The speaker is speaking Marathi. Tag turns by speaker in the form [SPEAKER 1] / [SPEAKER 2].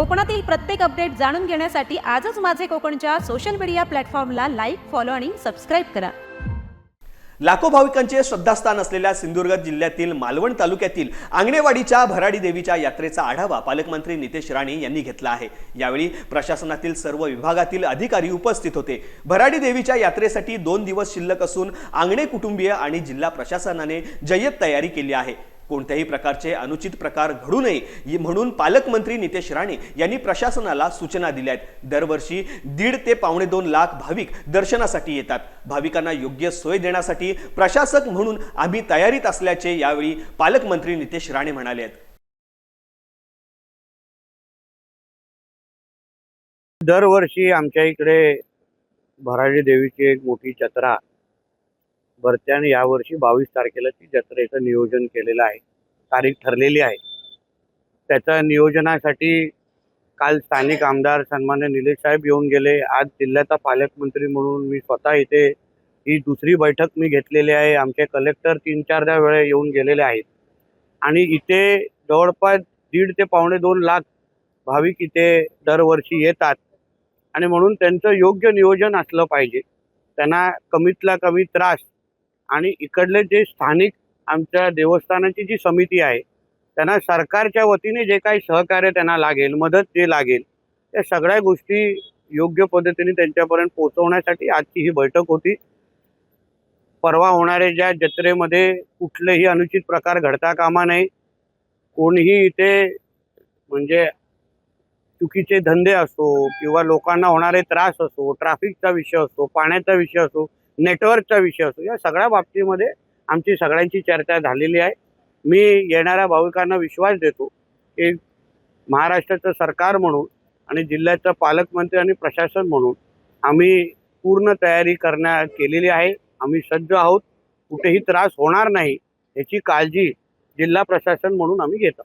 [SPEAKER 1] कोकणातील प्रत्येक अपडेट जाणून घेण्यासाठी आजच माझे कोकणच्या सोशल मीडिया प्लॅटफॉर्मला लाईक फॉलो आणि सबस्क्राईब करा.
[SPEAKER 2] लाखो भाविकांचे श्रद्धास्थान असलेल्या सिंधुदुर्ग जिल्ह्यातील मालवण तालुक्यातील आंगणेवाडीच्या भराडी देवीच्या यात्रेचा आढावा पालकमंत्री नितेश राणे यांनी घेतला आहे. यावेळी प्रशासनातील सर्व विभागातील अधिकारी उपस्थित होते. भराडी देवीच्या यात्रेसाठी दोन दिवस शिल्लक असून आंगणे कुटुंबीय आणि जिल्हा प्रशासनाने जय्यत तयारी केली आहे. कोणत्याही प्रकारचे अनुचित प्रकार घडू नये म्हणून पालकमंत्री नितेश राणे यांनी प्रशासनाला सूचना दिल्या आहेत. दरवर्षी दीड ते पावणे दोन लाख भाविक दर्शनासाठी येतात. भाविकांना योग्य सोय देण्यासाठी प्रशासक म्हणून आम्ही तयारीत असल्याचे यावेळी पालकमंत्री नितेश राणे म्हणाले आहेत.
[SPEAKER 3] दरवर्षी आमच्या इकडे भराडी देवीची एक मोठी जत्रा भरत्याने यावर्षी बावीस तारखेला ती जत्रेचं नियोजन केलेलं आहे. तारीख ठरलेली आहे. त्याच्या नियोजनासाठी काल स्थानिक आमदार सन्मान्य निलेश साहेब येऊन गेले. आज जिल्ह्याचा पालकमंत्री म्हणून मी स्वतः इथे ही दुसरी बैठक मी घेतलेली आहे. आमचे कलेक्टर तीन चारदा वेळा येऊन गेलेले आहेत. आणि इथे जवळपास दीड ते पावणे दोन लाख भाविक इथे दरवर्षी येतात. आणि म्हणून त्यांचं योग्य नियोजन असलं पाहिजे. त्यांना कमीतला कमी त्रास आणि इकडले जे स्थानिक आमच्या देवस्थानाची जी समिती आहे त्यांना सरकारच्या वतीने जे काही सहकार्य त्यांना लागेल मदत जे लागेल त्या सगळ्या गोष्टी योग्य पद्धतीने त्यांच्यापर्यंत पोहोचवण्यासाठी आजची ही बैठक होती. परवा होणाऱ्या ज्या जत्रेमध्ये कुठलेही अनुचित प्रकार घडता कामा नये कोणीही इथे म्हणजे चुकीचे धंदे असो किंवा लोकांना होणारे त्रास असो ट्रॅफिकचा विषय असो पाण्याचा विषय असो नेटवर्कचा विषय असो या सगळ्या बाबतीमध्ये आमची सगळ्यांची चर्चा झालेली आहे. मी येणाऱ्या भाविकांना विश्वास देतो की महाराष्ट्राचं सरकार म्हणून आणि जिल्ह्याचं पालकमंत्री आणि प्रशासन म्हणून आम्ही पूर्ण तयारी करण्या केलेली आहे. आम्ही सज्ज आहोत. कुठेही त्रास होणार नाही याची काळजी जिल्हा प्रशासन म्हणून आम्ही घेतो.